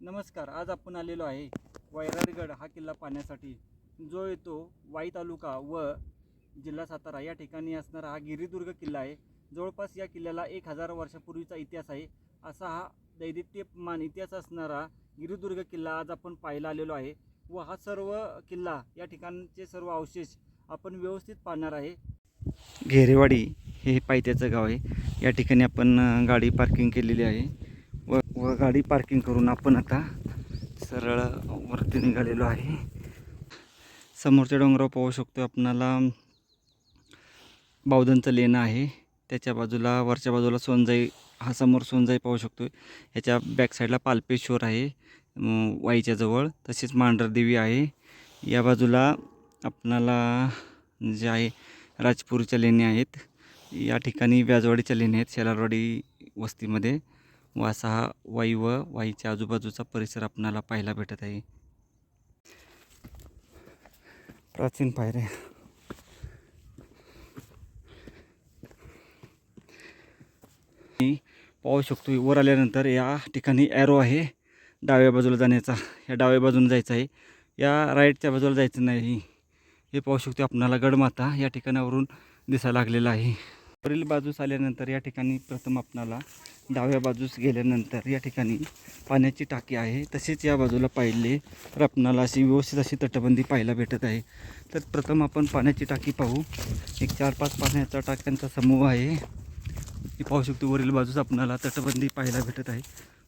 नमस्कार आज आपण आलेलो आहे वैरारगड हा किल्ला पाहण्यासाठी. जो येतो वाई तालुका व जिल्हा सातारा या ठिकाणी असणारा हा गिरिदुर्ग किल्ला आहे. जवळपास या किल्ल्याला एक हजार वर्षापूर्वीचा इतिहास आहे. असा हा दैदित्यमान इतिहास असणारा गिरिदुर्ग किल्ला आज आपण पाहायला आलेलो आहे व हा सर्व किल्ला या ठिकाणचे सर्व अवशेष आपण व्यवस्थित पाहणार आहे. घेरेवाडी हे पायथ्याचं गाव आहे. या ठिकाणी आपण गाडी पार्किंग केलेली आहे. व गाडी पार्किंग करून आपण आता सरळ वरती निघालेलो आहे. समोरच्या डोंगरावर पाहू शकतो आपणाला बावधनचं लेणं आहे. त्याच्या बाजूला वरच्या बाजूला सोनजाई हा समोर सोनजाई पाहू शकतो ह्याच्या बॅक साईडला पालपेश्वर आहे. वाईच्या जवळ तसेच मांढरदेवी आहे. या बाजूला आपणाला जे आहे राजपूरच्या लेणी आहेत. या ठिकाणी व्याजवाडीच्या लेणी आहेत शेलारवाडी वस्तीमध्ये. वासा हा वाई व वाईच्या आजूबाजूचा परिसर आपणाला पाहायला भेटत आहे. प्राचीन पायऱ्या. पाहू शकतो वर आल्यानंतर या ठिकाणी ॲरो आहे डाव्या बाजूला जाण्याचा. या डाव्या बाजूने जायचं आहे. या राईटच्या बाजूला जायचं नाही. हे पाहू शकतो आपणाला गडमाता या ठिकाणावरून दिसायला लागलेला आहे. वरील बाजूस आल्यानंतर या ठिकाणी प्रथम आपणाला डाव्या बाजूस गेल्यानंतर या ठिकाणी पाण्याची टाकी आहे. तसेच या बाजूला पाहिले तर आपणाला अशी व्यवस्थित अशी तटबंदी पाहायला भेटत आहे. तर प्रथम आपण पाण्याची टाकी पाहू. एक चार पाच पाण्याच्या टाक्यांचा समूह आहे. हे पाहू शकतो वरील बाजूस आपणाला तटबंदी पाहायला भेटत आहे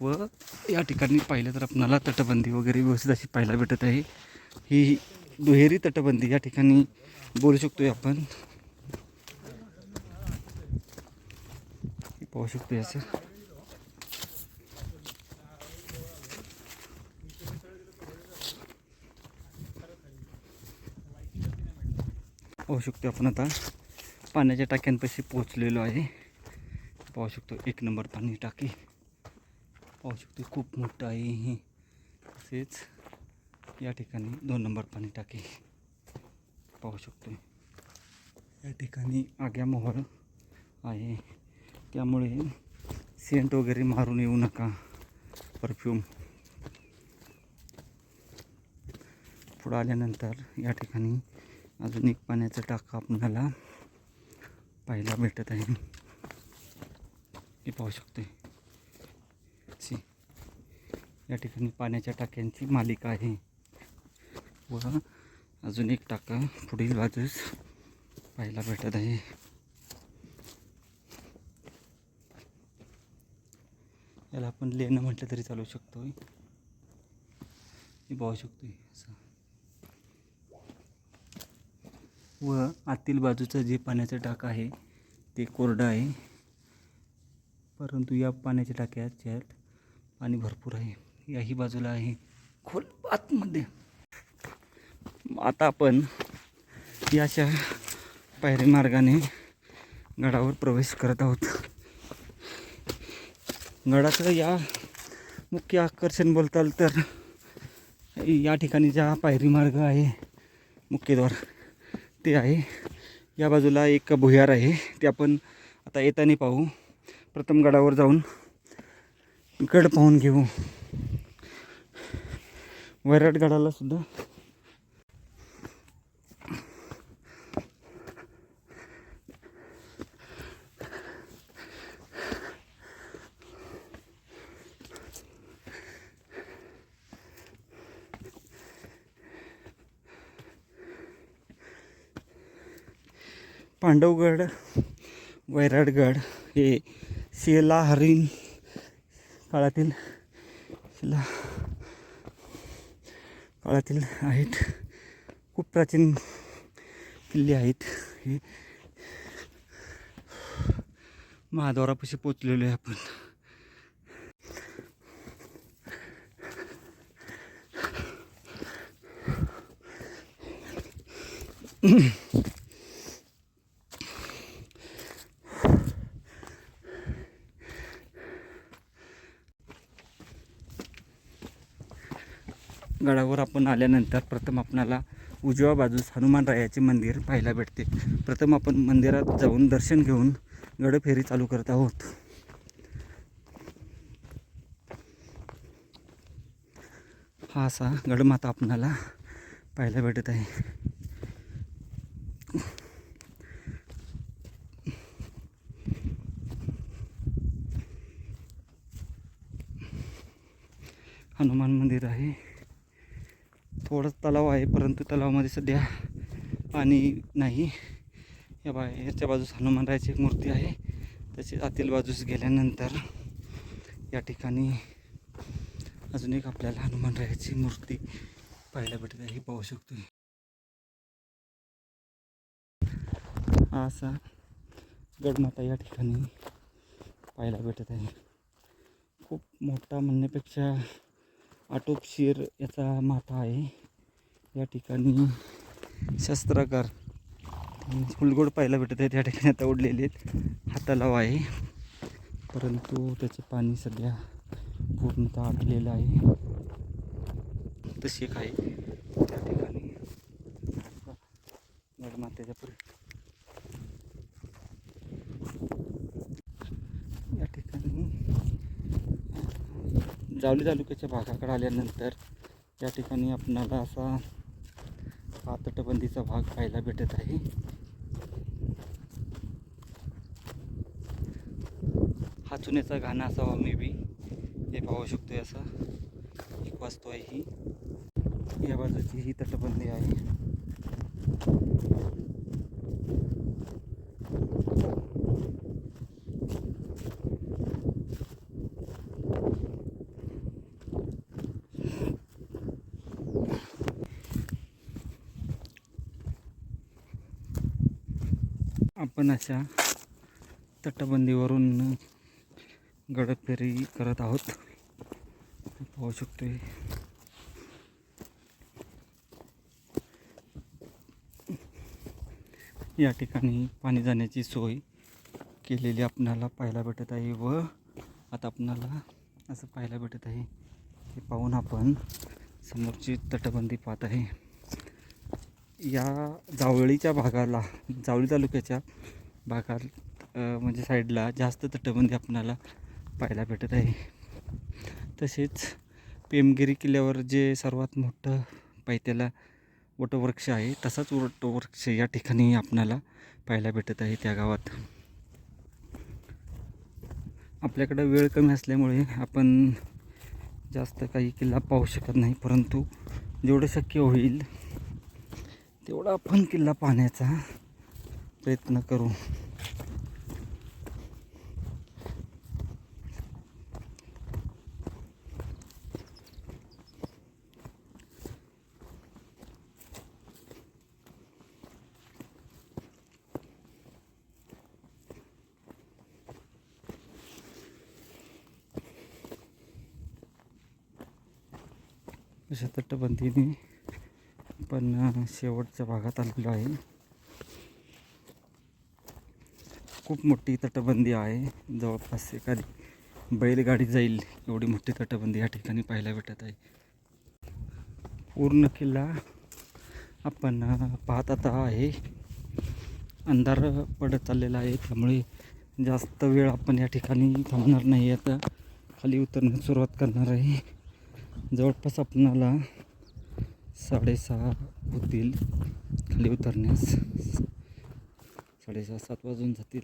व या ठिकाणी पाहिलं तर आपणाला तटबंदी वगैरे व्यवस्थित अशी पाहायला भेटत आहे. ही दुहेरी तटबंदी या ठिकाणी बोलू शकतो आपण. शकतो याचं पाहू शकतो आपण आता. पाण्याच्या टाक्यांपाशी पोहोचलेलो आहे. पाहू शकतो एक नंबर पाणी टाकी. पाहू शकतो खूप मोठं आहे हे. तसेच या ठिकाणी दोन नंबर पाणी टाकी. पाहू शकतो या ठिकाणी आग्या मोहर आहे. त्यामुळे सेंट वगैरे मारून येऊ नका. परफ्यूम पुढं आल्यानंतर या ठिकाणी अजून एक पाण्याचा टाका आपल्याला पाहायला भेटत आहे. हे पाहू शकते. सी या ठिकाणी पाण्याच्या टाक्यांची मालिका आहे. व अजून एक टाका पुढील बाजूस पाहायला भेटत आहे. याला आपण लेणं म्हटलं तरी चालू शकतो हे पाहू शकतो असं. व आतील बाजूचं जे पाण्याचं टाक आहे ते कोरडं आहे. परंतु या पाण्याच्या टाक्याच्यात पाणी भरपूर आहे. याही बाजूला आहे खोल आतमध्ये आता आपण या अशा पायरी मार्गाने गडावर प्रवेश करत आहोत. गडाचं या. मुख्य आकर्षण बोलताल तर या ठिकाणी ज्या पायरी मार्ग आहे मुख्यद्वार ते आहे. या बाजूला एक भुयार आहे ते आपण आता येताना पाहू. प्रथम गडावर जाऊन गड पाहून घेऊ. वैराट गडाला सुद्धा पांडवगड वैराटगड हे शिला हरिण काळातील शिला काळातील आहेत. खूप प्राचीन किल्ले आहेत. हे महाद्वारापाशी पोचलेलो आहे आपण. गडावर आपण आल्यानंतर प्रथम आपणाला उजव्या बाजूस हनुमानरायाचे मंदिर पाहायला भेटते. प्रथम आपण मंदिरात जाऊन दर्शन घेऊन गडफेरी चालू करत आहोत. हा असा गडमाता आपणाला पाहायला भेटत आहे. हनुमान मंदिर आहे. थोडंच तलाव आहे परंतु तलावामध्ये सध्या पाणी नाही. या बा याच्या बाजूस हनुमानरायाची एक मूर्ती आहे. तसेच आतील बाजूस गेल्यानंतर या ठिकाणी अजून एक आपल्याला हनुमानरायाची मूर्ती पाहायला भेटत. आहे ही पाहू शकतो. असा गडमाता या ठिकाणी पाहायला भेटत आहे. खूप मोठा म्हणण्यापेक्षा आटोपशीर याचा माथा आहे. या ठिकाणी शस्त्राकार फुलगोड पाहायला भेटत आहे त्या ठिकाणी आता उडलेले आहेत. हा तलाव आहे. परंतु त्याचे पाणी सध्या पूर्णतः आटलेलं आहे. तशी एक आहे. त्या ठिकाणी. गडमात्याच्या पुढे या ठिकाणी जावली तालुक्याच्या भागाकडे आल्यानंतर या ठिकाणी आपणाला असा हा तटबंदीचा भाग पाहायला भेटत आहे. हा चुन्याचा घाणा असावा मे बी हे पाहू शकतोय असा. एक वास्तू आहे ही. या बाजूची ही तटबंदी आहे. आपण अशा तटबंदीवरून गडफेरी करत आहोत. पाहू शकतो या ठिकाणी पाणी जाण्याची सोय केलेली आपणाला पाहायला भेटत आहे व आता आपणाला असं पाहायला भेटत आहे हे पाहून आपण समोरची तटबंदी पाहत आहे. या जावळीच्या भागाला जावळी तालुक्याच्या भागात म्हणजे साईडला जास्त तटबंदी आपणाला पाहायला भेटत आहे. तसेच पेमगिरी किल्ल्यावर जे सर्वात मोठं पायथ्याला वटवृक्ष आहे तसाच वटवृक्ष या ठिकाणी आपणाला पाहायला भेटत आहे त्या गावात. आपल्याकडं वेळ कमी असल्यामुळे आपण जास्त काही किल्ला पाहू शकत नाही परंतु जेवढं शक्य होईल तेवढा आपण किल्ला पाहण्याचा प्रयत्न करू. अशा तटबंदीने पण शेवटच्या भागात आलेलो आहे. खूप मोठी तटबंदी आहे. जवळपास एखादी बैलगाडी जाईल एवढी मोठी तटबंदी या ठिकाणी पाहायला भेटत आहे. पूर्ण किल्ला आपण पाहत आता आहे. अंधार पडत चाललेला आहे त्यामुळे जास्त वेळ आपण या ठिकाणी थांबणार नाही. आता खाली उतरण्यास सुरुवात करणार आहे. जवळपास आपणाला साडेसहा होतील. खाली उतरण्यास. साडेसहा सात वाजून जातील.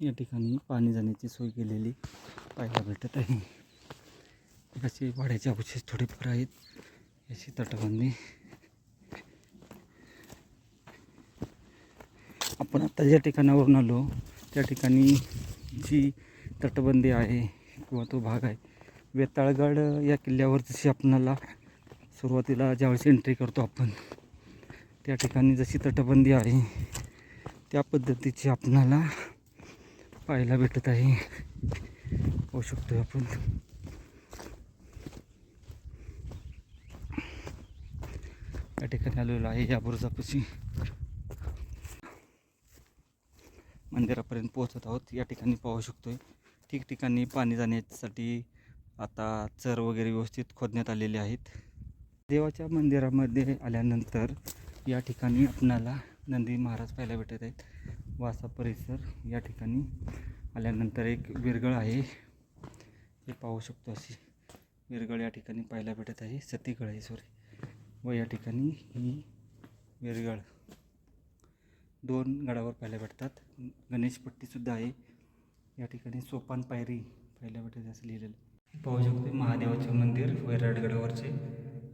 या ठिकाणी पाणी जाण्याची सोय केलेली पाहायला भेटत आहे असे वाड्याचे अवशेष थोडेफार आहेत. याची तटबंदी। आपण आता ज्या ठिकाणावरून आलो त्या ठिकाणी जी तटबंदी आहे किंवा तो भाग आहे वेताळगड या किल्ल्यावर जशी आपणाला सुरुवातीला ज्यावेळेस एंट्री करतो आपण त्या ठिकाणी जशी तटबंदी आहे त्या पद्धतीची आपणाला पाहायला भेटत आहे. पाहू शकतो आपण. या ठिकाणी आलेलो आहे या बुरुजापाशी. मंदिरापर्यंत पोहोचत आहोत. या ठिकाणी पाहू शकतोय ठिकठिकाणी पाणी जाण्यासाठी आता चर वगैरे व्यवस्थित खोदण्यात आलेले आहेत. देवाच्या मंदिरामध्ये आल्यानंतर या ठिकाणी आपणाला नंदी महाराज पाहायला भेटत आहेत. वासा परिसर या ठिकाणी आल्यानंतर एक विरगळ आहे. हे पाहू शकतो अशी विरगळ या ठिकाणी पाहायला भेटत आहे. सतीगळ आहे सॉरी व या ठिकाणी ही विरगळ दोन गडावर पाहायला भेटतात. गणेशपट्टीसुद्धा आहे. या ठिकाणी सोपान पायरी पाहायला भेटत असं लिहिलेलं पाहू शकतो महादेवाचे मंदिर वैराडगडावरचे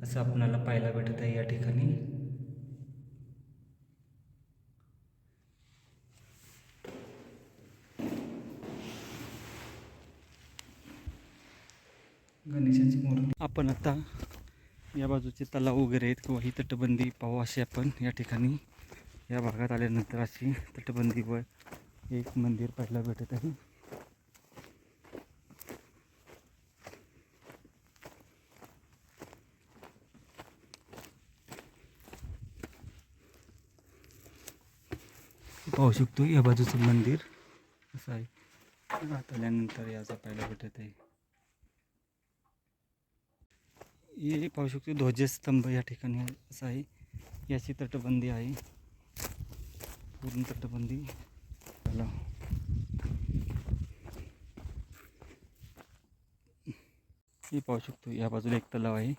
असं आपणाला पाहायला भेटत आहे या ठिकाणी. गणेशाची मूर्ती. आपण आता या बाजूचे तलाव वगैरे आहेत किंवा ही तटबंदी पाहू अशी आपण या ठिकाणी. या भागात आल्यानंतर अशी तटबंदी व एक मंदिर पाहायला भेटत आहे. पाहू शकतो या बाजूचं मंदिर. असं आहे. आल्यानंतर याचा पाहायला भेटत आहे. हे पाहू शकतो ध्वजस्तंभ या ठिकाणी असं आहे. याची तटबंदी आहे. पूर्ण तटबंदी. तलाव हे पाहू शकतो या बाजूला एक तलाव आहे.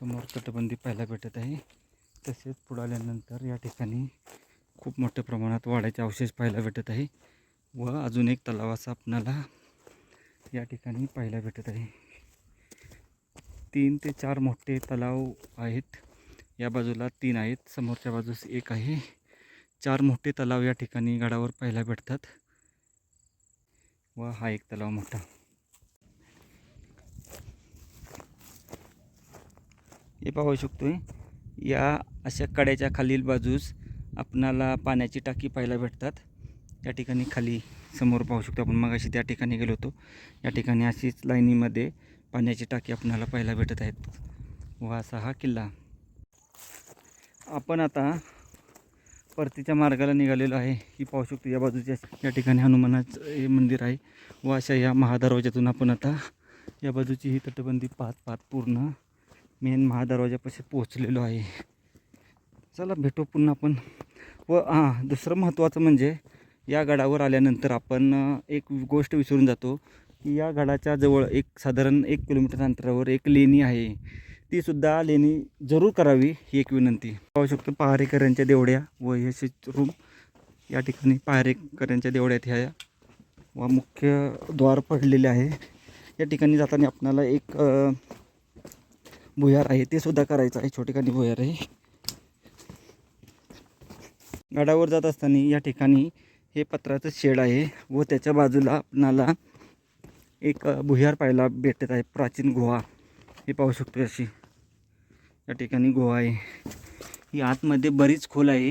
समोर तटबंदी पाहायला भेटत आहे. तसेच पुढे आल्यानंतर या ठिकाणी खूप मोठ्या प्रमाणात वाड्याचे अवशेष पाहायला भेटत आहे. व अजून एक तलाव असा आपणाला या ठिकाणी पाहायला भेटत आहे. तीन ते चार मोठे तलाव आहेत. या बाजूला तीन आहेत. समोरच्या बाजूस एक आहे. चार मोठे तलाव या ठिकाणी गडावर पाहायला भेटतात. व हा एक तलाव मोठा. हे पाहू शकतो या अशा कड्याच्या खालील बाजूस आपणाला पाण्याची टाकी पाहायला भेटतात. या ठिकाणी खाली समोर पाहू शकतो आपण. मगाशी त्या ठिकाणी गेलो होतो. या ठिकाणी अशीच लाईनीमध्ये पाण्याची टाकी आपणाला पाहायला भेटत आहेत. व असा हा किल्ला. आपण आता परतीच्या मार्गाला निघालेलो आहे. ही पाहू शकतो या बाजूच्या या ठिकाणी हनुमानाचं हे मंदिर आहे. व अशा या महादरवाज्यातून आपण आता या बाजूची ही तटबंदी पाहत पाहत पूर्ण मेन महादरवाजापाशी पोहोचलेलो आहे. चला भेटू पुन्हा आपण. व हां दुसरं महत्त्वाचं म्हणजे या गडावर आल्यानंतर आपण एक गोष्ट विसरून जातो. की या गडाच्या जवळ एक साधारण एक किलोमीटर अंतरावर एक लेणी आहे. ती सुद्धा लेणी जरूर करावी ही एक विनंती. पाहू शकतो पहारेकऱ्यांच्या देवड्या व हे रूम या ठिकाणी पहारेकऱ्यांच्या देवड्यात ह्या व मुख्य द्वार पडलेले आहे. या ठिकाणी जाताना आपणाला एक भुयार आहे. ते सुद्धा करायचं आहे. छोटेखानी भुयार आहे. गडावर जात असताना या ठिकाणी हे पत्राचं शेड आहे व त्याच्या बाजूला आपणाला एक भुयार पाहायला भेटत आहे प्राचीन गुहा. हे पाहू शकतो अशी. या ठिकाणी गुहा आहे. ही आतमध्ये बरीच खोल आहे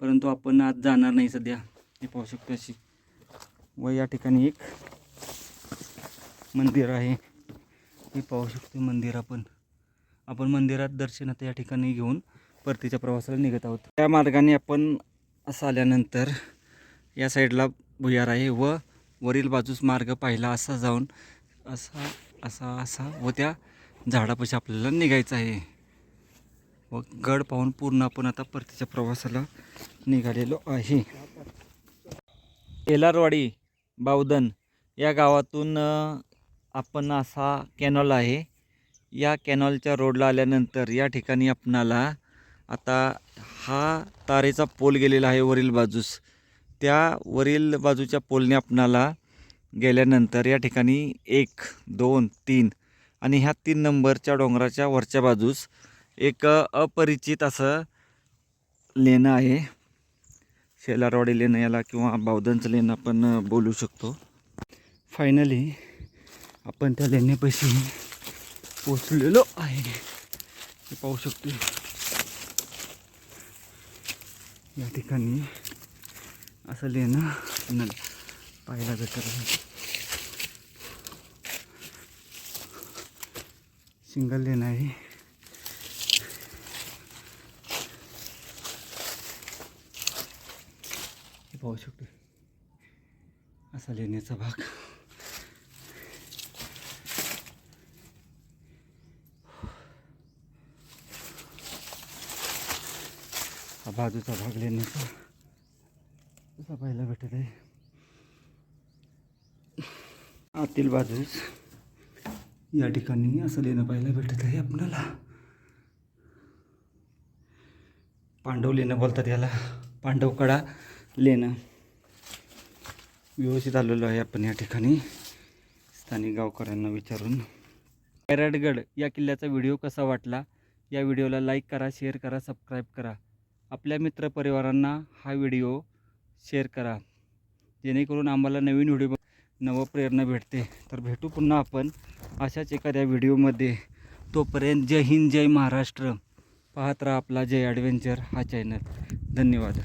परंतु आपण आत जाणार नाही सध्या. हे पाहू शकतो अशी. व या ठिकाणी एक मंदिर आहे. हे पाहू शकतो मंदिर आपण. आपण मंदिरात दर्शन आता या ठिकाणी घेऊन परतीच्या प्रवासाला निघत आहोत. त्या मार्गाने आपण असं आल्यानंतर या साईडला भुयार आहे व वरील बाजूस मार्ग पाहिला असा जाऊन असा असा असा व त्या झाडापाशी आपल्याला निघायचं आहे. व गड पाहून पूर्ण आपण आता परतीच्या प्रवासाला निघालेलो आहे. एलारवाडी बावदन या गावातून आपण असा कॅनॉल आहे. या कॅनॉलच्या रोडला आल्यानंतर या ठिकाणी आपणाला आता हा तारेचा पोल गेलेला आहे वरील बाजूस. त्या वरील बाजूच्या पोलने आपणाला गेल्यानंतर या ठिकाणी एक दोन तीन आणि ह्या तीन नंबरच्या डोंगराच्या वरच्या बाजूस एक अपरिचित असं लेणं आहे. शेलारवाडी लेणं याला किंवा बावधनचं लेणं आपण बोलू शकतो. फायनली आपण त्या लेण्यापाशी पोचलेलो आहे. हे पाहू शकतो. या ठिकाणी असं నేను ఉన్నది పైలా सिंगल लेन आहे हे. पाहू शकतो. असा लेण्याचा भाग. हा बाजूचा भाग लेण्याचा असा पाहायला भेटत आहे. आतील बाजूस या ठिकाणी असं लेणं पाहायला भेटत आहे आपणाला. पांडव लेणं बोलतात याला. पांडवकडा लेणं. व्यवस्थित आलेलो आहे आपण या ठिकाणी. स्थानिक गावकऱ्यांना विचारून. कैराटगड या किल्ल्याचा व्हिडिओ कसा वाटला? या व्हिडिओला लाईक करा शेअर करा सबस्क्राईब करा. आपल्या मित्रपरिवारांना हा व्हिडिओ शेअर करा. जेणेकरून आम्हाला नवीन व्हिडिओ नवप्रेरणा भेटते. तर भेटू पुन्हा आपण अशाच एखाद्या व्हिडिओमध्ये. तोपर्यंत जय हिंद जय महाराष्ट्र. पाहत राहा आपला जय ॲडव्हेंचर हा चॅनल धन्यवाद.